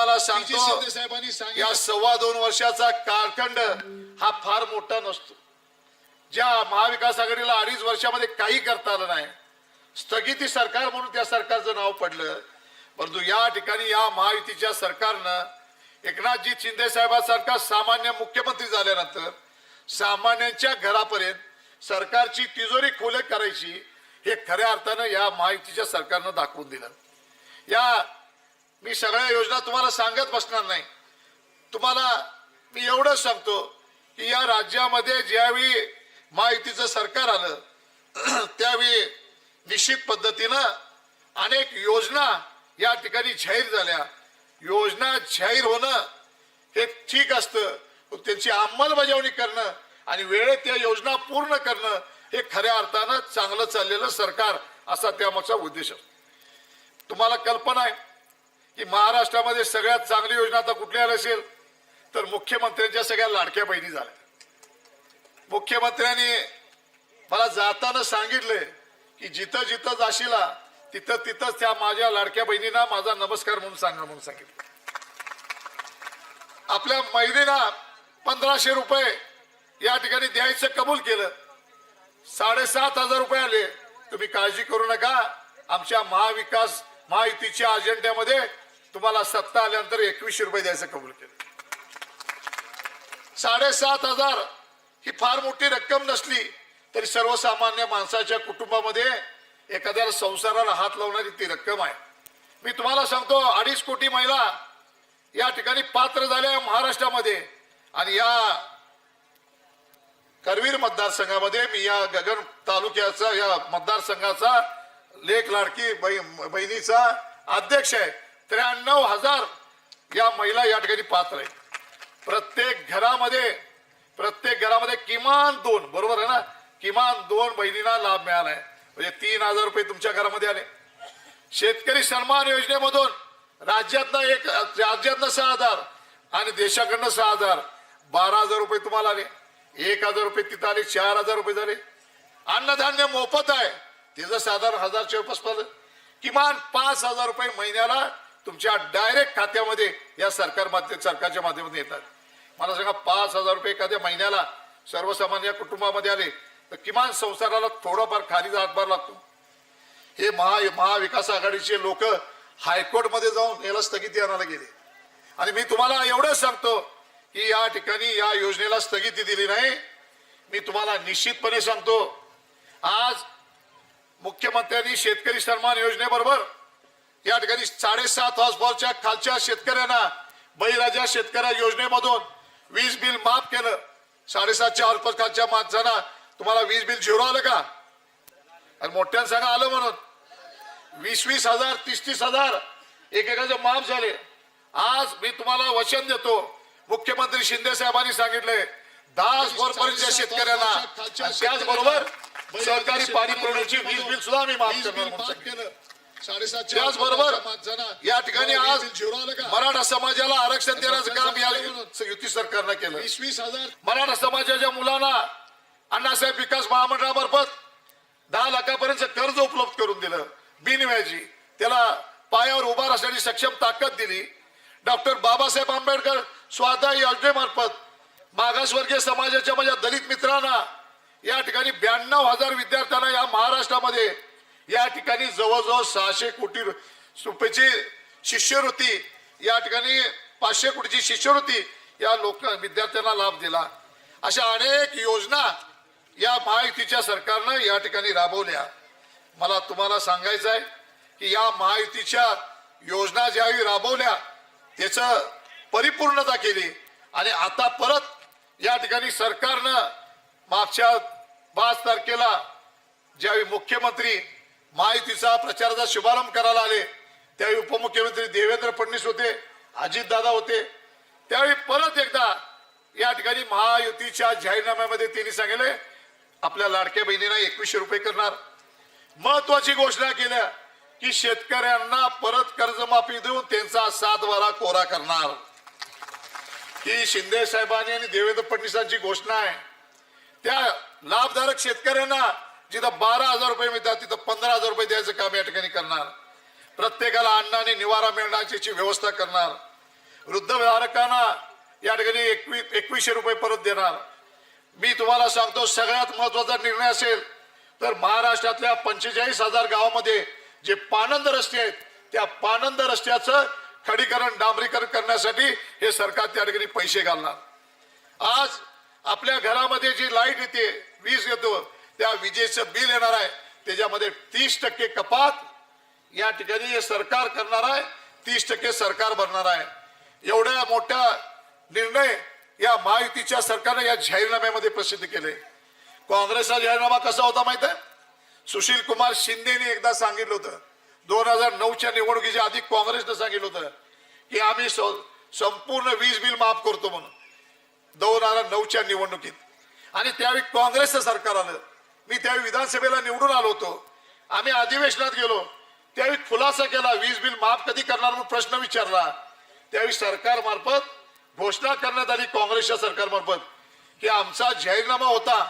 तुम्हाला सांगतो या सव्वा दोन वर्षाचा कालखंड हा फार मोठा नसतो. ज्या महाविकास आघाडीला अडीच वर्षामध्ये काही करता आलं नाही स्थगिती सरकार म्हणून त्या सरकारचं नाव पडलं. परंतु या ठिकाणी या महायुतीच्या सरकारनं एकनाथजी शिंदे साहेबांसारखा सामान्य मुख्यमंत्री झाल्यानंतर सामान्यांच्या घरापर्यंत सरकारची तिजोरी खोले करायची हे खऱ्या अर्थानं या महायुतीच्या सरकारनं दाखवून दिलं. या मी सगळ्या योजना तुम्हाला सांगत बसणार नाही. तुम्हाला मी एवढंच सांगतो की या राज्यामध्ये ज्यावेळी महायुतीचं सरकार आलं त्यावेळी निश्चित पद्धतीनं अनेक योजना या ठिकाणी जाहीर झाल्या. योजना जाहीर होणं हे ठीक असतं. त्यांची अंमलबजावणी करणं आणि वेळेत त्या योजना पूर्ण करणं हे खऱ्या अर्थानं चांगलं चाललेलं सरकार असा त्यामागचा उद्देश तुम्हाला कल्पना आहे? की महाराष्ट्रामध्ये सगळ्यात चांगली योजना आता कुठली आली असेल? तर मुख्यमंत्र्यांच्या सगळ्या लाडक्या बहिणी झाल्या. मुख्यमंत्र्यांनी मला जाताना सांगितलंय की जिथं जिथं जाशीला तिथं तिथंच त्या माझ्या लाडक्या बहिणींना माझा नमस्कार म्हणून सांगा म्हणून सांगितलं. आपल्या महिलेला पंधराशे रुपये या ठिकाणी द्यायचं कबूल केलं. साडेसात हजार रुपये आले. तुम्ही काळजी करू नका. आमच्या महाविकास महायुतीच्या अजेंड्यामध्ये तुम्हाला सत्ता आल्यानंतर एकवीसशे रुपये द्यायचं कबूल केलं. साडेसात हजार ही फार मोठी रक्कम नसली तरी सर्वसामान्य माणसाच्या कुटुंबामध्ये एखाद्याला संसाराला हात लावणारी ती रक्कम आहे. मी तुम्हाला सांगतो अडीच कोटी महिला या ठिकाणी पात्र झाल्या महाराष्ट्रामध्ये आणि या करवीर मतदारसंघामध्ये मी या गगन तालुक्याचा या मतदारसंघाचा लेख लाडकी बहिणीचा अध्यक्ष आहे. त्र्याण्णव हजार या महिला या ठिकाणी पात्र आहे प्रत्येक घरामध्ये प्रत्येक घरामध्ये किमान दोन बरोबर आहे ना? किमान दोन बहिणींना लाभ मिळाला आहे म्हणजे तीन हजार रुपये तुमच्या घरामध्ये आले. शेतकरी सन्मान योजनेमधून राज्यातनं एक राज्यातनं सहा हजार आणि देशाकडनं सहा हजार बारा हजार रुपये तुम्हाला आले. एक हजार रुपये तिथं आले चार हजार रुपये झाले. अन्नधान्य मोफत आहे. तिचं साधारण हजारच्या रुपये किमान पाच हजार रुपये महिन्याला तुमच्या डायरेक्ट खात्यामध्ये या सरकार माध्य सरकारच्या माध्यमातून येतात. मला सांगा पाच हजार रुपये एखाद्या महिन्याला सर्वसामान्य कुटुंबामध्ये आले तर किमान संसाराला थोडाफार खाली हातभार लागतो. हे महा महाविकास आघाडीचे लोक हायकोर्टमध्ये जाऊन याला स्थगिती आणायला गेले. आणि मी तुम्हाला एवढंच सांगतो की या ठिकाणी या योजनेला स्थगिती दिली नाही. मी तुम्हाला निश्चितपणे सांगतो आज मुख्यमंत्र्यांनी शेतकरी सन्मान योजनेबरोबर या ठिकाणी साडेसात हॉर्स पॉवरच्या खालच्या शेतकऱ्यांना बळीराजा शेतकऱ्या योजनेमधून वीज बिल माफ केलं. साडेसातच्या पॉवर खालच्या माणसांना तुम्हाला वीज बिल झिरो आलं का? आणि मोठ्यानं सांगा आलं म्हणून. वीस वीस हजार तीस तीस हजार एकेकाचे माफ झाले. आज मी तुम्हाला वचन देतो. मुख्यमंत्री शिंदे साहेबांनी सांगितले दहा पर्यंतच्या शेतकऱ्यांना त्याचबरोबर सहकारी पाणी पुरवठ्याची वीज बिल सुद्धा मी माफ. केलं. त्याचबरोबर या ठिकाणी आज मराठा समाजाला आरक्षण देण्याचं काम या युती सरकारनं केलं. वीस हजार. मराठा समाजाच्या मुलांना अण्णासाहेब विकास महामंडळामार्फत दहा लाखापर्यंत कर्ज उपलब्ध करून दिलं. बिनव्याजी त्याला पायावर उभा राहण्याची सक्षम ताकद दिली. डॉक्टर बाबासाहेब आंबेडकर स्वाधा योजनेमार्फत मागासवर्गीय समाजाच्या माझ्या दलित मित्रांना या ठिकाणी ब्याण्णव हजार विद्यार्थ्यांना या महाराष्ट्रामध्ये या ठिकाणी जवळजवळ सहाशे कोटी रुपयाची शिष्यवृत्ती या ठिकाणी पाचशे कोटीची शिष्यवृत्ती या लोक विद्यार्थ्यांना लाभ दिला. अशा अनेक योजना या महायुतीच्या सरकारनं या ठिकाणी राबवल्या. मला तुम्हाला सांगायचं आहे की या महायुतीच्या योजना ज्यावेळी राबवल्या त्याचं परिपूर्णता केली. आणि आता परत या ठिकाणी सरकारनं मागच्या पाच तारखेला ज्यावेळी मुख्यमंत्री माहितीचा प्रचाराचा शुभारंभ करायला आले. त्यावेळी उपमुख्यमंत्री देवेंद्र फडणवीस होते अजितदादा होते. त्यावेळी परत एकदा या ठिकाणी महायुतीच्या जाहीरनाम्यामध्ये त्यांनी सांगितले आपल्या लाडक्या बहिणींना एकवीसशे रुपये करणार. महत्वाची घोषणा केल्या की शेतकऱ्यांना परत कर्जमाफी देऊन त्यांचा सात वारा कोरा करणार. ही शिंदे साहेबांनी आणि देवेंद्र फडणवीसांची घोषणा आहे. त्या लाभधारक शेतकऱ्यांना जिथं बारा हजार रुपये मिळतात तिथं पंधरा हजार रुपये द्यायचं काम या ठिकाणी करणार. प्रत्येकाला अन्न आणि निवारा मिळण्याची व्यवस्था करणार. वृद्ध वृद्धधारकांना या ठिकाणी एकवीस एकवीसशे रुपये परत देणार. मी तुम्हाला सांगतो सगळ्यात महत्त्वाचा निर्णय असेल तर महाराष्ट्रातल्या पंचेचाळीस हजार गावामध्ये जे पानंद रस्ते आहेत त्या पानंद रस्त्याचं खडीकरण डांबरीकरण करण्यासाठी हे सरकार त्या ठिकाणी पैसे घालणार. आज आपल्या घरामध्ये जी लाइट येते वीज येतो त्या विजेचं बिल येणार आहे. त्याच्यामध्ये तीस टक्के कपात या ठिकाणी हे सरकार करणार आहे. तीस टक्के सरकार भरणार आहे. एवढ्या मोठ्या निर्णय या महायुतीच्या सरकारने या जाहीरनाम्यामध्ये प्रसिद्ध केले. काँग्रेसचा जाहीरनामा कसा होता माहीत आहे? सुशील कुमार शिंदेने एकदा सांगितलं होतं. दोन हजार नऊच्या निवडणुकीच्या आधी काँग्रेसनं सांगितलं होतं की आम्ही संपूर्ण वीज बिल माफ करतो म्हणून. दोन हजार नऊच्या निवडणुकीत. आणि त्यावेळी काँग्रेसचं सरकार आलं. मी त्यावेळी विधानसभेला निवडून आलो होतो. आम्ही अधिवेशनात गेलो. त्यावेळी खुलासा केला वीज बिल माफ कधी करणार म्हणून प्रश्न विचारला. त्यावेळी सरकार मार्फत घोषणा करण्यात आली काँग्रेसच्या सरकारमार्फत की आमचा जाहीरनामा होता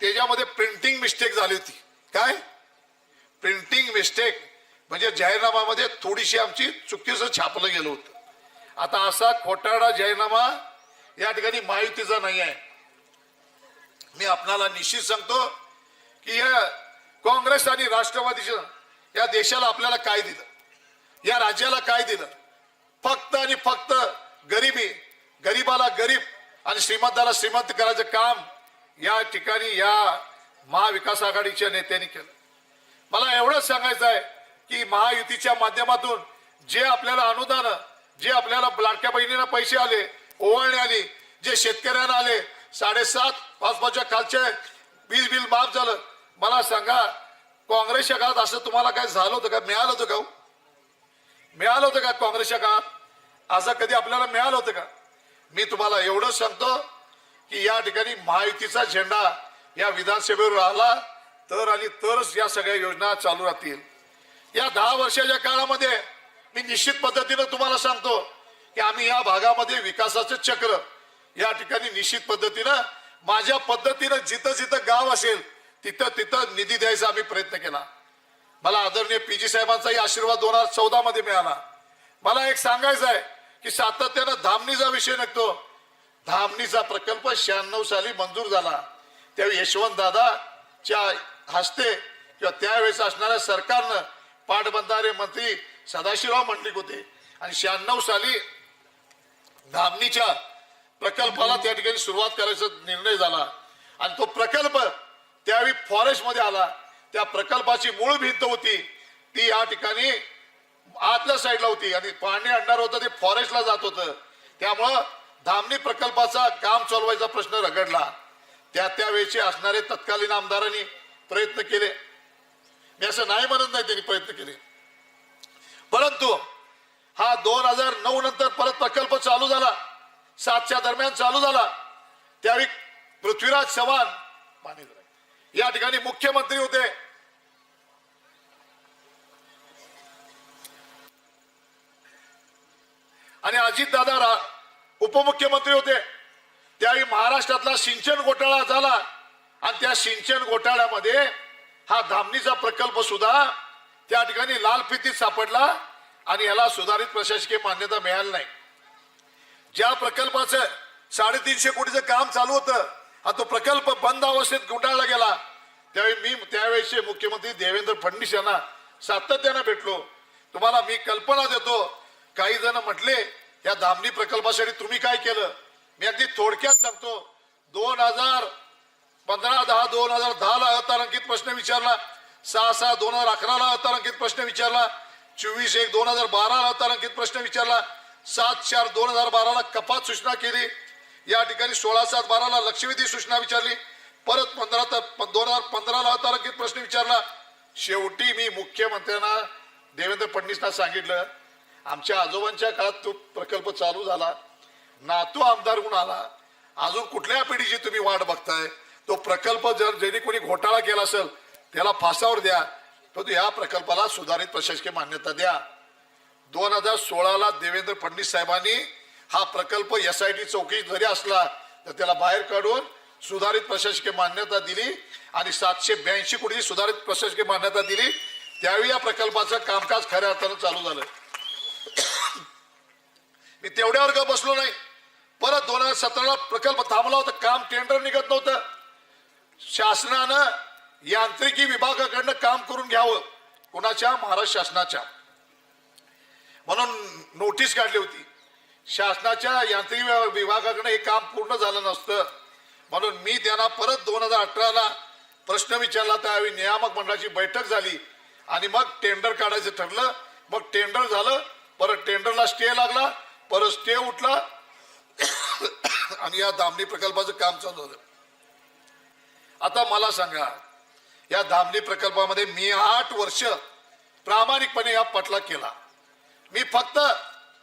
त्याच्यामध्ये प्रिंटिंग मिस्टेक झाली होती. काय? प्रिंटिंग मिस्टेक म्हणजे जाहीरनामामध्ये थोडीशी आमची चुकीचं छापलं गेलं होतं. आता असा खोटारडा जाहीरनामा या ठिकाणी महायुतीचा नाही आहे. मी आपणाला निश्चित सांगतो की या काँग्रेस आणि राष्ट्रवादीच्या या देशाला आपल्याला काय दिलं? या राज्याला काय दिलं? फक्त आणि फक्त गरिबी गरीबाला गरीब आणि श्रीमंताला श्रीमंत करायचं काम या ठिकाणी या महाविकास आघाडीच्या नेत्यांनी केलं. मला एवढंच सांगायचं आहे की महायुतीच्या माध्यमातून जे आपल्याला अनुदान जे आपल्याला लाडक्या बहिणीला पैसे आले ओवाळणे आली जे शेतकऱ्यांना आले साडेसात पाच पाचच्या खालचे वीज बिल माफ झालं मला सांगा काँग्रेसच्या काळात असं तुम्हाला काय झालं होतं का? मिळालं होतं का हो? मिळालं होतं का काँग्रेसच्या काळात? असं कधी आपल्याला मिळालं होतं का? मी तुम्हाला एवढंच सांगतो की या ठिकाणी महायुतीचा झेंडा या विधानसभेवर राहिला तर आणि तरच या सगळ्या योजना चालू राहतील. या दहा वर्षाच्या काळामध्ये मी निश्चित पद्धतीनं तुम्हाला सांगतो की आम्ही या भागामध्ये विकासाचं चक्र या ठिकाणी निश्चित पद्धतीनं माझ्या पद्धतीनं जिथं जिथं गाव असेल तिथं तिथं निधी द्यायचा आम्ही प्रयत्न केला. मला आदरणीय पी. जी. साहेबांचाही आशीर्वाद दोन हजार चौदा मध्ये मिळाला. मला एक सांगायचं आहे की सातत्यानं धामणीचा विषय निघतो. धामणीचा प्रकल्प शहाण्णव साली मंजूर झाला. त्यावेळी यशवंत दादाच्या हस्ते किंवा त्यावेळेस असणाऱ्या सरकारनं पाटबंधारे मंत्री सदाशिवराव मंडलिक होते. आणि शहाण्णव साली धामणीच्या प्रकल्पाला त्या ठिकाणी सुरुवात करायचा निर्णय झाला. आणि तो प्रकल्प त्यावेळी फॉरेस्टमध्ये आला. त्या प्रकल्पाची मूळ भिंत होती. ती या ठिकाणी आतल्या साईडला होती. आणि पाणी आणणार होतं ते फॉरेस्टला जात होतं. त्यामुळं धामणी प्रकल्पाचा काम चालवायचा प्रश्न रगडला. त्या त्यावेळेचे असणारे तत्कालीन आमदारांनी प्रयत्न केले. मी असं नाही म्हणत नाही त्यांनी प्रयत्न केले. परंतु हा दोन हजार नऊ नंतर परत प्रकल्प चालू झाला. सातच्या दरम्यान चालू झाला. त्यावेळी पृथ्वीराज चव्हाण पाणी या ठिकाणी मुख्यमंत्री होते. आणि अजितदादा रा उपमुख्यमंत्री होते. त्यावेळी महाराष्ट्रातला सिंचन घोटाळा झाला. आणि त्या सिंचन घोटाळ्यामध्ये हा धामणीचा प्रकल्प सुद्धा त्या ठिकाणी लाल फितीत सापडला आणि याला सुधारित प्रशासकीय मान्यता मिळाली नाही. ज्या प्रकल्पाचं साडेतीनशे कोटीचं काम चालू होतं हा तो प्रकल्प बंद अवस्थेत गुंडाळला गेला. त्यावेळी मी त्यावेळेचे मुख्यमंत्री देवेंद्र फडणवीस यांना सातत्यानं भेटलो. तुम्हाला मी कल्पना देतो काही जण म्हटले या धामणी प्रकल्पासाठी तुम्ही काय केलं? मी अगदी थोडक्यात सांगतो दोन हजार पंधरा दहा दोन हजार दहा ला अतारांकित प्रश्न विचारला सहा सहा दोन हजार अकराला अतारांकित प्रश्न विचारला चोवीस एक दोन हजार बाराला अतारांकित प्रश्न विचारला सात चार दोन हजार बाराला कपात सूचना केली या ठिकाणी सोळा सात बाराला लक्षवेधी सूचना विचारली. परत पंधरा तर दोन हजार पंधराला तारखेत प्रश्न विचारला. शेवटी मी मुख्यमंत्र्यांना देवेंद्र फडणवीसना सांगितलं आमच्या आजोबांच्या काळात तो प्रकल्प चालू झाला. नातू आमदार म्हणून आला. अजून कुठल्या पिढीची तुम्ही वाट बघताय? तो प्रकल्प जर ज्यांनी कोणी घोटाळा केला असेल त्याला फासावर द्या. परंतु या प्रकल्पाला सुधारित प्रशासकीय मान्यता द्या. दोन हजार सोळाला देवेंद्र फडणवीस साहेबांनी हा प्रकल्प एस आय टी चौकी जरी असला तर त्याला बाहेर काढून सुधारित प्रशासकीय मान्यता दिली आणि सातशे ब्याऐंशी कोटीची सुधारित प्रशासकीय मान्यता दिली. त्यावेळी या प्रकल्पाचं कामकाज खऱ्या अर्थानं चालू झालं. मी तेवढ्यावर का बसलो नाही. परत दोन हजार सतराला प्रकल्प थांबला होता. काम टेंडर निघत नव्हतं. शासनानं यांत्रिकी विभागाकडनं काम करून घ्यावं. कोणाच्या? महाराष्ट्र शासनाच्या. म्हणून नोटीस काढली होती. शासनाच्या यांत्रिक विभागाकडे हे काम पूर्ण झालं नसतं. म्हणून मी त्यांना परत दोन हजार अठराला प्रश्न विचारला त्यावेळी नियामक मंडळाची बैठक झाली. आणि मग टेंडर काढायचं ठरलं. मग टेंडर झालं. परत टेंडरला स्टे लागला. परत स्टे उठला. आणि या दामणी प्रकल्पाचं काम चालू झालं. आता मला सांगा या धामणी प्रकल्पामध्ये मी आठ वर्ष प्रामाणिकपणे या पटला केला. मी फक्त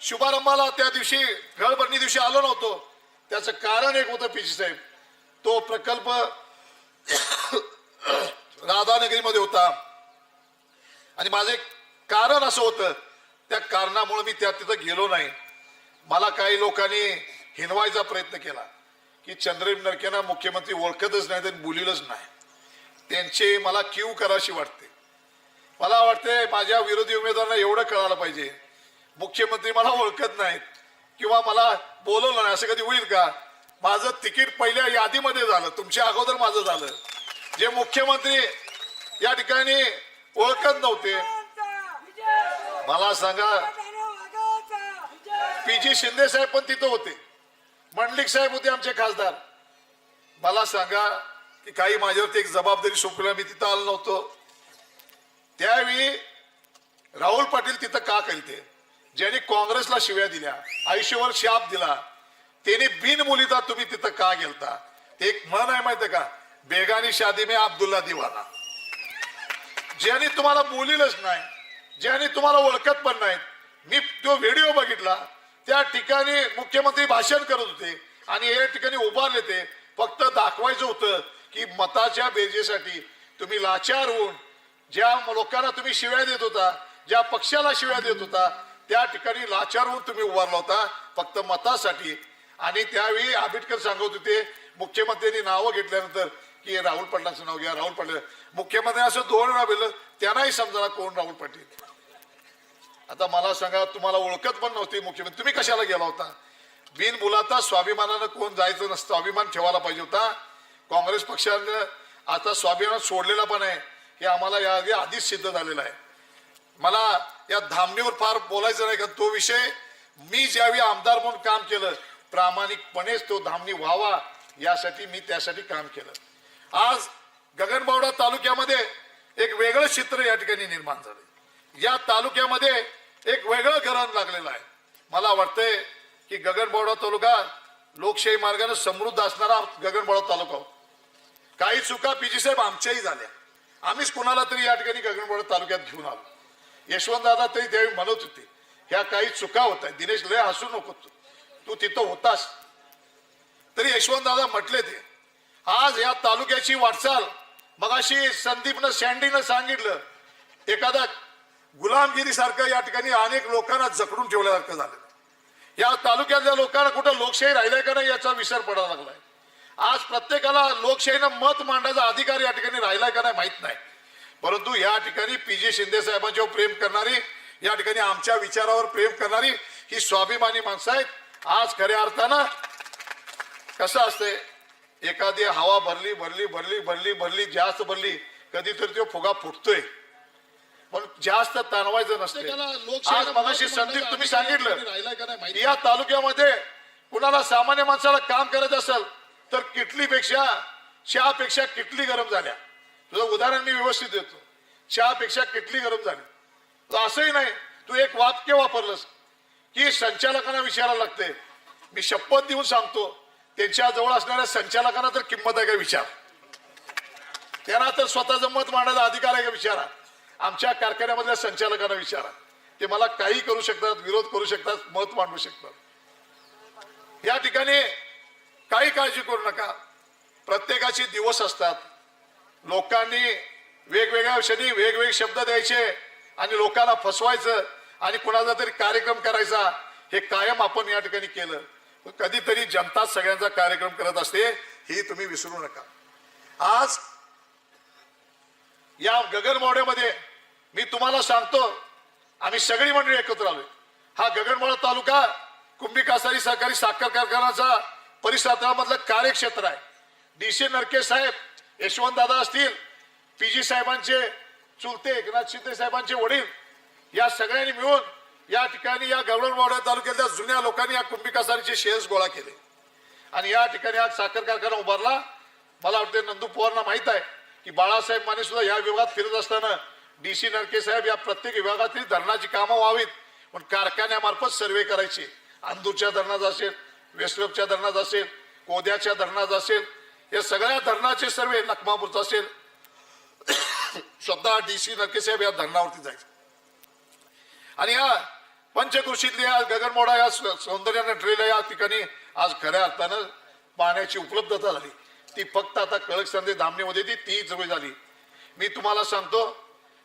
शुभारंभाला त्या दिवशी गळभरणी दिवशी आलो नव्हतो. त्याचं कारण एक होतं पीजी साहेब. तो प्रकल्प राधानगरीमध्ये होता. आणि माझं एक कारण असं होतं त्या कारणामुळे मी त्या तिथं गेलो नाही. मला काही लोकांनी हिनवायचा प्रयत्न केला की चंद्रबी नरकेना मुख्यमंत्री ओळखतच नाही तर बोलिलच नाही. त्यांची मला क्यू कराशी वाटते. मला वाटते माझ्या विरोधी उमेदवारांना एवढं कळायला पाहिजे मुख्यमंत्री मला ओळखत नाहीत किंवा मला बोलवलं नाही. असं कधी होईल का? माझं तिकीट पहिल्या यादीमध्ये झालं. तुमच्या अगोदर माझं झालं. जे मुख्यमंत्री या ठिकाणी ओळखत नव्हते. मला सांगा पी जी शिंदे साहेब पण तिथं होते. मंडलिक साहेब होते आमचे खासदार. मला सांगा की काही माझ्यावरती एक जबाबदारी सोपल्या मी तिथं आलो नव्हतो. त्यावेळी राहुल पाटील तिथं का करते ज्याने काँग्रेसला शिव्या दिल्या आयुष्यभर शाप दिला त्याने बिनमुलीता तुम्ही तिथं का गेलता? एक म्हण आहे माहितीये का? बेगानी शादी में अब्दुल्ला दिवाना. ज्याने तुम्हाला बोलिलच नाही ज्याने तुम्हाला ओळखत पण नाहीत मी तो व्हिडिओ बघितला त्या ठिकाणी मुख्यमंत्री भाषण करत होते आणि या ठिकाणी उभारले ते फक्त दाखवायचं होतं की मताच्या बेजेसाठी तुम्ही लाचार होऊन ज्या लोकांना तुम्ही शिव्या देत होता ज्या पक्षाला शिव्या देत होता त्या ठिकाणी लाचार होऊन तुम्ही उभारला होता फक्त मतासाठी. आणि त्यावेळी आंबेडकर सांगत होते मुख्यमंत्र्यांनी नावं घेतल्यानंतर की राहुल पाटलांचं नाव घ्या राहुल पाटील. मुख्यमंत्री असं दोन राबवलं त्यांनाही समजा कोण राहुल पाटील? आता मला सांगा तुम्हाला ओळखत पण नव्हती मुख्यमंत्री. तुम्ही कशाला गेला होता? बिन मुलाता स्वाभिमानानं कोण जायचं नसतं स्वाभिमान ठेवायला पाहिजे होता. काँग्रेस पक्षानं आता स्वाभिमान सोडलेला पण आहे. हे आम्हाला या आधी आधीच सिद्ध झालेलं आहे. मला या धामणीवर फार बोलायचं नाही कारण तो विषय मी ज्यावेळी आमदार म्हणून काम केलं प्रामाणिकपणेच तो धामणी व्हावा यासाठी मी त्यासाठी काम केलं. आज गगनबावडा तालुक्यामध्ये एक वेगळं चित्र या ठिकाणी निर्माण झालं या तालुक्यामध्ये एक वेगळं घरण लागलेलं आहे. मला वाटतंय की गगनबावडा तालुका लोकशाही मार्गाने समृद्ध असणारा गगनबावडा तालुका काही चुका पीजी साहेब आमच्याही झाल्या. आम्हीच कुणाला तरी या ठिकाणी गगनबावडा तालुक्यात घेऊन आलो. यशवंत दादा तरी त्यावेळी म्हणत होते ह्या काही चुका होत आहेत दिनेश लय हसू नको तू. तू तिथं होतास. तरी यशवंत दादा म्हटले ते आज या तालुक्याची वाटचाल. मगाशी संदीपनं सँडीनं सांगितलं एखादा गुलामगिरी सारखं या ठिकाणी अनेक लोकांना जखडून ठेवल्यासारखं झालं. या तालुक्यातल्या लोकांना कुठं लोकशाही राहिलाय का नाही याचा विसर पडायला लागलाय. आज प्रत्येकाला लोकशाहीनं मत मांडायचा अधिकार या ठिकाणी राहिलाय का नाही माहीत नाही. परंतु या ठिकाणी पी जे शिंदे साहेबांच्यावर प्रेम करणारी या ठिकाणी आमच्या विचारावर प्रेम करणारी ही स्वाभिमानी माणसं आहेत. आज खऱ्या अर्थानं कसं असतंय एखादी हवा भरली भरली भरली भरली भरली जास्त भरली कधीतरी तो फुगा फुटतोय. पण जास्त ताणवायचं नसते मगाशी संदीप तुम्ही सांगितलं या तालुक्यामध्ये कुणाला सामान्य माणसाला काम करायचं असेल तर किटलीपेक्षा चहापेक्षा किटली गरम झाल्या. तुझं उदाहरण मी व्यवस्थित देतो. चहापेक्षा किटली गरम झाली. तर असंही नाही तू एक वाक्य वापरलंस की संचालकांना विचारायला लागते मी शपथ देऊन सांगतो त्यांच्या जवळ असणाऱ्या संचालकांना तर किंमत आहे का विचार? त्यांना तर स्वतःचं मत मांडायचा अधिकार आहे का विचारा? आमच्या कारखान्यामधल्या संचालकांना विचारा. ते मला काही करू शकतात विरोध करू शकतात मत मांडू शकतात. या ठिकाणी काही काळजी करू नका. प्रत्येकाचे दिवस असतात. लोकांनी वेगवेगळ्या क्षणी वेगवेगळे शब्द द्यायचे आणि लोकांना फसवायचं आणि कुणाचा तरी कार्यक्रम करायचा हे कायम आपण या ठिकाणी केलं. कधीतरी जनता सगळ्यांचा कार्यक्रम करत असते ही तुम्ही विसरू नका. आज या गगनबावड्यामध्ये मी तुम्हाला सांगतो आम्ही सगळी मंडळी एकत्र आलोय. हा गगनबावडा तालुका कुंभी कासारी सहकारी साखर कारखानाचा परिसरामधलं कार्यक्षेत्र आहे. डी सी नरके साहेब यशवंत दादा असतील पीजी साहेबांचे चुलते एकनाथ शिंदे साहेबांचे वडील या सगळ्यांनी मिळून या ठिकाणी या गवळणवाडा तालुक्यातल्या जुन्या लोकांनी या कुंभिकासारीचे शेअर्स गोळा केले. आणि या ठिकाणी आज साखर कारखाना उभारला. मला वाटते नंदू पवारांना माहीत आहे की बाळासाहेब माने सुद्धा या विभागात फिरत असताना डी सी नरके साहेब या प्रत्येक विभागातील धरणाची कामं व्हावीत. पण कारखान्यामार्फत सर्वे करायचे. अंदूरच्या धरणात असेल वेस्टरपच्या धरणात असेल कोद्याच्या धरणात असेल या सगळ्या धरणाचे सर्वे नकमापूरचा असेल. स्वतः डी सी नरकेसाहेब या धरणावरती जायचे. आणि या पंचकृषीतल्या या गगनमोडा या सौंदर्याने नटलेल्या या ठिकाणी आज खऱ्या अर्थानं पाण्याची उपलब्धता झाली. ती फक्त आता कळक संदे धामणीमध्ये ती ती जवळ झाली. मी तुम्हाला सांगतो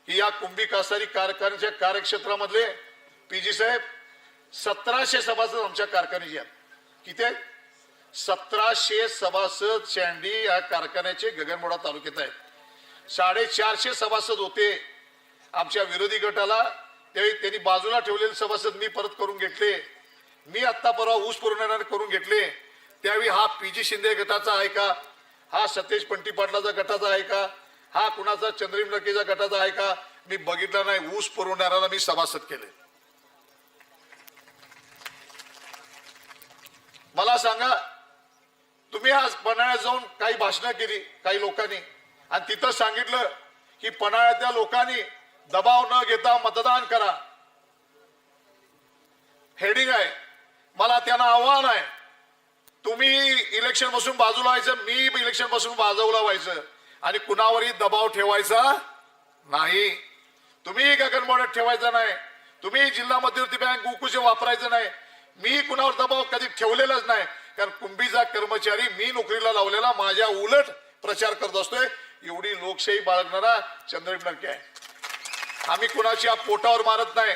की या कुंभी कासारी कारखान्याच्या कार्यक्षेत्रामधले पी जी साहेब सतराशे सभासद आमच्या कारखान्याचे आहेत. किती आहेत? सतराशे सभासद शँडी या कारखान्याचे गगनमोडा तालुक्यात आहेत. साडेचारशे सभासद होते आमच्या विरोधी गटाला. त्यावेळी त्यांनी बाजूला ठेवलेले सभासद मी परत करून घेतले. मी आत्ता परवा ऊस पुरवणाऱ्याने करून घेतले. त्यावेळी हा पी जी शिंदे गटाचा आहे का? हा सतेज पंटी पाटलाचा गटाचा आहे का? हा कुणाचा? चंद्रीम लकेचा गटाचा आहे का? मी बघितला नाही. ऊस पुरवणाऱ्याला मी सभासद केले. मला सांगा तुम्ही आज पन्हाळ्यात जाऊन काही भाषणं केली काही लोकांनी. आणि तिथं सांगितलं की पन्हाळ्यातल्या लोकांनी दबाव न घेता मतदान करा. हेडिंग आहे. मला त्यांना आव्हान आहे. तुम्ही इलेक्शनपासून बाजूला व्हायचं मी इलेक्शनपासून बाजूला व्हायचं. आणि कुणावरही दबाव ठेवायचा नाही. तुम्ही गगनमोड्यात ठेवायचा नाही. तुम्ही जिल्हा मध्यवर्ती बँक गोकुचे वापरायचं नाही. मी कुणावर दबाव कधी ठेवलेलाच नाही. कारण कुंभीचा कर्मचारी मी नोकरीला लावलेला माझ्या उलट प्रचार करत असतोय. एवढी लोकशाही बाळगणारा चंद्रबाब नक्की आहे. आम्ही कुणाच्या पोटावर मारत नाही.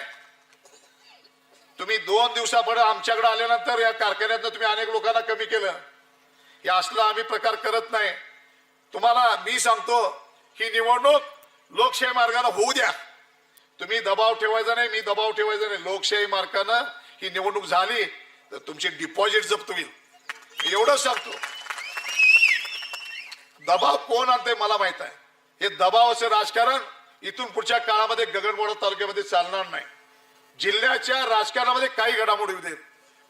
तुम्ही दोन दिवसापुढे आमच्याकडे आल्यानंतर या कारखान्यातनं तुम्ही अनेक लोकांना कमी केलं. या असला आम्ही प्रकार करत नाही. तुम्हाला मी सांगतो ही निवडणूक लोकशाही मार्गाने होऊ द्या. तुम्ही दबाव ठेवायचा नाही मी दबाव ठेवायचा नाही. लोकशाही मार्गानं ही निवडणूक झाली तर तुमची डिपॉझिट जप्त होईल. एवढं सांगतो. दबाव कोण आणते मला माहीत आहे. हे दबावाचं राजकारण इथून पुढच्या काळामध्ये गगनमोडा तालुक्यामध्ये चालणार नाही. जिल्ह्याच्या राजकारणामध्ये काही घडामोडी देत.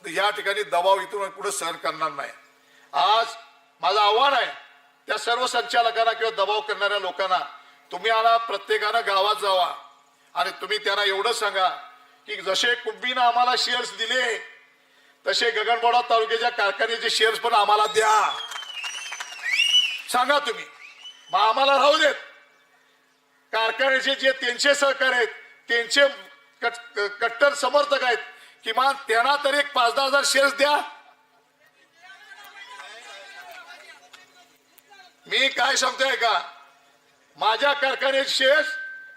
या ठिकाणी दबाव इथून पुढे सहन करणार नाही. आज माझं आव्हान आहे त्या सर्व संचालकांना किंवा दबाव करणाऱ्या लोकांना तुम्ही आला प्रत्येकानं गावात जावा. आणि तुम्ही त्यांना एवढं सांगा की जसे कुंभीनं आम्हाला शेअर्स दिले तसे गगनबोडा तालुक्याच्या कारखान्याचे शेअर्स पण आम्हाला द्या. सांगा तुम्ही. मग आम्हाला राहू देत. कारखान्याचे जे त्यांचे सहकार आहेत त्यांचे कट- कट्टर समर्थक आहेत किमान त्यांना तरी एक पाच दहा हजार शेअर्स द्या. मी काय सांगतोय का? माझ्या कारखान्याचे शेअर्स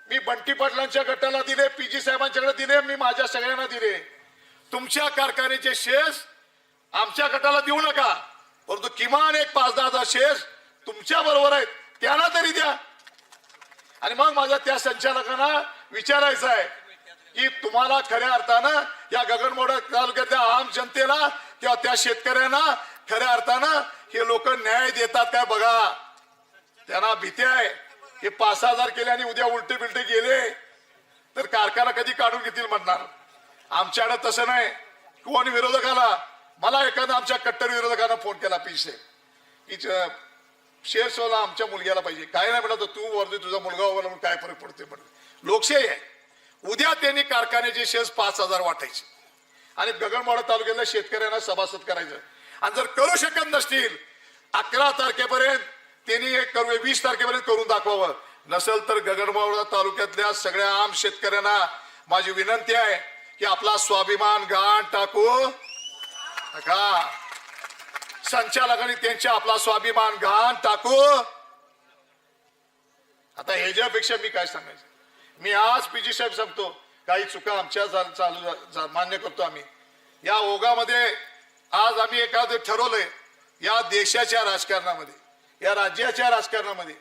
मी बंटी पाटलांच्या गटाला दिले पीजी साहेबांच्याकडे दिले मी माझ्या सगळ्यांना दिले. तुमच्या कारखान्याचे शेअर्स आमच्या गटाला देऊ नका. परंतु किमान एक पाच दहा हजार शेअर्स तुमच्या बरोबर आहेत. त्यांना तरी द्या. आणि मग माझ्या त्या संचालकांना विचारायचं आहे की तुम्हाला खऱ्या अर्थानं या गगनमोडा तालुक्यातल्या आम जनतेला किंवा त्या शेतकऱ्यांना खऱ्या अर्थानं हे लोक न्याय देतात काय बघा. त्यांना भीती आहे. हे पाच हजार केले आणि उद्या उलटे बिलटे गेले. तर कारखाना कधी काढून घेतील म्हणणार? आमच्याकडे तसं नाही. कोण विरोधकाला मला एखादा आमच्या कट्टर विरोधकांना फोन केला पिसे. की सोला आमच्या मुलग्याला पाहिजे. काय नाही म्हणत तू वरती तुझा मुलगा वगैरे म्हणून काय फरक पडते म्हणलं लोकशाही आहे. उद्या त्यांनी कारखान्याचे शेअर्स पाच हजार वाटायचे. आणि गगनवाडा तालुक्यातल्या शेतकऱ्यांना सभासद करायचं. आणि जर करू शकत नसतील अकरा तारखेपर्यंत त्यांनी हे करू वीस तारखेपर्यंत करून दाखवावं. नसेल तर गगनबावडा तालुक्यातल्या सगळ्या आम शेतकऱ्यांना माझी विनंती आहे की आपला स्वाभिमान घाण टाकू. नका संचालकांनी त्यांच्या आपला स्वाभिमान घाण टाकू. आता ह्याच्यापेक्षा मी काय सांगायचं? मी आज पीजी साहेब सांगतो काही चुका आमच्या चालू मान्य करतो आम्ही. या ओघामध्ये आज आम्ही एखादं ठरवलंय या देशाच्या राजकारणामध्ये या राज्याच्या राजकारणामध्ये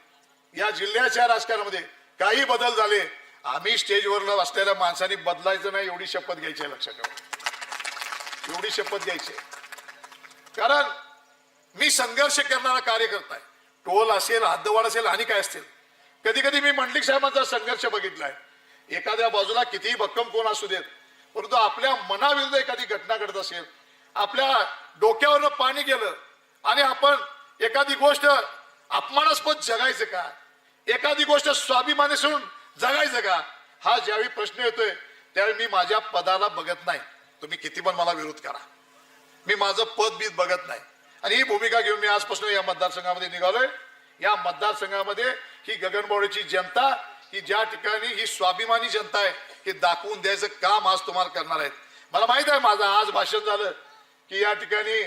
या जिल्ह्याच्या राजकारणामध्ये काही बदल झाले आम्ही स्टेजवर असलेल्या माणसांनी बदलायचं नाही एवढी शपथ घ्यायची आहे लक्षात ठेवा. एवढी शपथ घ्यायची कारण मी संघर्ष करणारा कार्यकर्ता आहे. टोल असेल हद्दवाढ असेल आणि काय असतील. कधी कधी मी मंडलिक साहेबांचा संघर्ष बघितलाय. एखाद्या बाजूला कितीही भक्कम कोण असू देत परंतु आपल्या मनाविरुद्ध एखादी घटना घडत असेल आपल्या डोक्यावरनं पाणी गेलं आणि आपण एखादी गोष्ट अपमानास्पद जगायचं का? एखादी गोष्ट स्वाभिमानी सोडून जगायचं का हा ज्यावेळी प्रश्न येतोय त्यावेळी मी माझ्या पदाला बघत नाही. तुम्ही किती पण मला विरोध करा. मी माझं पद बीत बघत नाही. आणि ही भूमिका घेऊन मी आजपासून या मतदारसंघामध्ये निघालोय. या मतदारसंघामध्ये ही गगनबावडीची जनता ही ज्या ठिकाणी ही स्वाभिमानी जनता आहे हे दाखवून द्यायचं काम आज तुम्हाला करणार आहेत. मला माहीत आहे माझं आज भाषण झालं की या ठिकाणी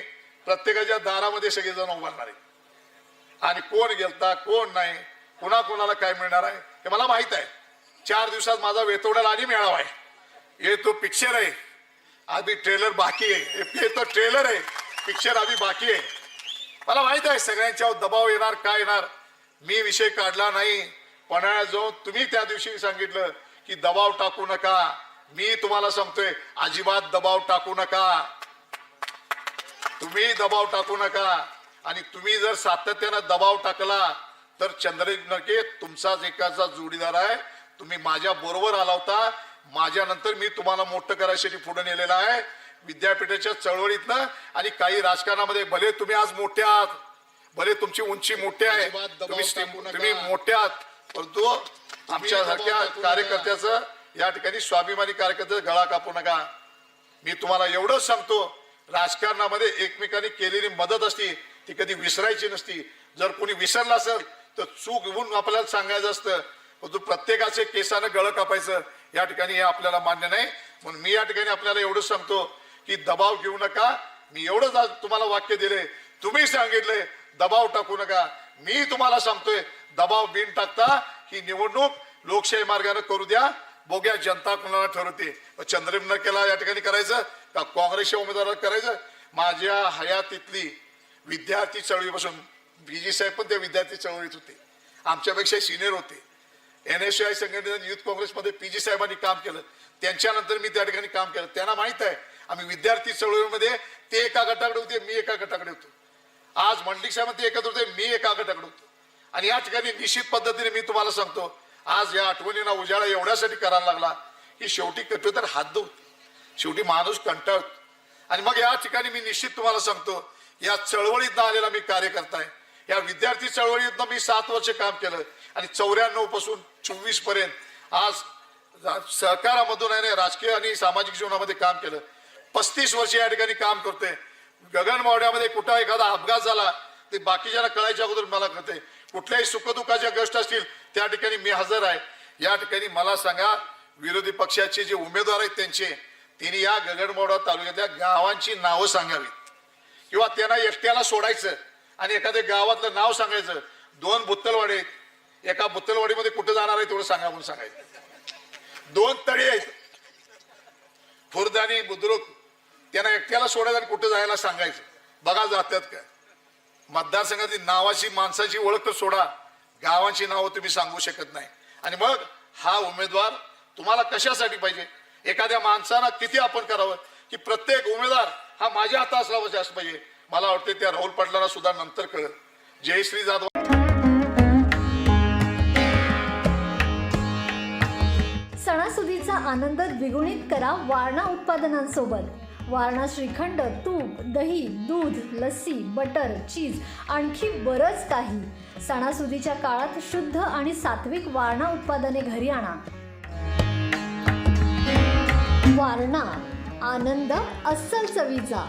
प्रत्येकाच्या दारामध्ये सगळेजण उभारणार आहेत. आणि कोण गेलता कोण नाही कुणा कोणाला काय मिळणार आहे हे मला माहीत आहे. चार दिवसात माझा वेतोडाला आणि मिळावा आहे. हे तो पिक्चर आहे. आधी ट्रेलर बाकी आहे. हे तो ट्रेलर आहे. पिक्चर आधी बाकी आहे. मला माहीत आहे सगळ्यांच्यावर दबाव येणार काय येणार? मी विषय काढला नाही. पन्हाळ्यात जाऊन तुम्ही त्या दिवशी सांगितलं की दबाव टाकू नका. मी तुम्हाला सांगतोय अजिबात दबाव टाकू नका. तुम्ही दबाव टाकू नका. आणि तुम्ही जर सातत्यानं दबाव टाकला तर चंद्रजित तुमचाच एकाचा जोडीदार आहे. तुम्ही माझ्या बरोबर आला होता. माझ्या नंतर मी तुम्हाला मोठं करायसाठी पुढे नेलेलं आहे. विद्यापीठाच्या चळवळीतनं आणि काही राजकारणामध्ये भले तुम्ही आज मोठे आहात भले तुमची उंची मोठी आहे तुम्ही मोठे आहात परंतु आमच्यासारख्या. कार्यकर्त्याचं या ठिकाणी स्वाभिमानी कार्यकर्त्याचा गळा कापू नका. मी तुम्हाला एवढंच सांगतो राजकारणामध्ये एकमेकांनी केलेली मदत असती ती कधी विसरायची नसती. जर कोणी विसरलं असेल तर चूक होऊन आपल्याला सांगायचं असतं. परंतु प्रत्येकाचे केसानं गळं कापायचं. या ठिकाणी हे आपल्याला मान्य नाही. म्हणून मी या ठिकाणी आपल्याला एवढंच सांगतो की दबाव घेऊ नका. मी एवढंच आज तुम्हाला वाक्य दिले तुम्ही सांगितले दबाव टाकू नका. मी तुम्हाला सांगतोय दबाव बिन टाकता ही निवडणूक लोकशाही मार्गाने करू द्या. बोग्या जनता कुणाला ठरवते. चंद्रबिंद केला या ठिकाणी करायचं का काँग्रेसच्या उमेदवाराला करायचं? माझ्या हयातीतली विद्यार्थी चळवळीपासून बीजी साहेब पण त्या विद्यार्थी चळवळीत होते. आमच्यापेक्षा सिनियर होते. एन एस आय संघटनेने युथ काँग्रेसमध्ये पी जी साहेबांनी काम केलं. त्यांच्यानंतर मी त्या ठिकाणी काम केलं. त्यांना माहीत आहे आम्ही विद्यार्थी चळवळीमध्ये ते एका गटाकडे होते मी एका गटाकडे होतो. आज मंडलिक साहेब ते एकत्र होते मी एका गटाकडे होतो. आणि या ठिकाणी निश्चित पद्धतीने मी तुम्हाला सांगतो आज या आठवणींना उजाळा एवढ्यासाठी करायला लागला की शेवटी कटवे तर हात होती शेवटी माणूस कंटाळतो. आणि मग या ठिकाणी मी निश्चित तुम्हाला सांगतो या चळवळीतनं आलेला मी कार्यकर्ता आहे. या विद्यार्थी चळवळीतनं मी सात वर्ष काम केलं आणि चौऱ्याण्णवपासून चोवीसपर्यंत आज सहकारामधून आहे ना, राजकीय आणि सामाजिक जीवनामध्ये काम केलं. पस्तीस वर्ष या ठिकाणी काम करतोय. गगनबावड्यामध्ये कुठं एखादा अपघात झाला ते बाकीच्याला कळायच्या अगोदर मला कळते कुठल्याही सुखदुःखाच्या गोष्ट असतील त्या ठिकाणी मी हजर आहे. या ठिकाणी मला सांगा विरोधी पक्षाचे जे उमेदवार आहेत त्यांचे त्यांनी या गगनबावडा तालुक्यातल्या गावांची नावं सांगावीत. किंवा त्यांना एकट्याला सोडायचं आणि एखाद्या गावातलं नाव सांगायचं. दोन बुत्तलवाडी आहेत. एका बुत्तलवाडीमध्ये कुठं जाणार आहे तेवढं सांगा म्हणून सांगायचं. दोन तळी आहेत. खुर्द आणि बुद्रुक त्यांना एकट्याला सोडायचं आणि कुठं जायला सांगायचं. बघा जातात काय मतदारसंघातली नावाची माणसाची ओळख तर सोडा. गावांची नावं तुम्ही सांगू शकत नाही. आणि मग हा उमेदवार तुम्हाला कशासाठी पाहिजे? एखाद्या माणसाला किती आपण करावं? की प्रत्येक उमेदवार हा माझ्या हातात असला असं पाहिजे. मला वाटते त्या राहुल पाटलांना सुद्धा नंतर कळ जयश्री जाधव सणासुदीचा आनंद द्विगुणित करा वारणा उत्पादनांसोबत. वारणा श्रीखंड तूप दही दूध लस्सी बटर चीज आणखी बरंच काही. सणासुदीच्या काळात शुद्ध आणि सात्विक वारणा उत्पादने घरी आणा. वारणा आनंद अस्सल चवीचा.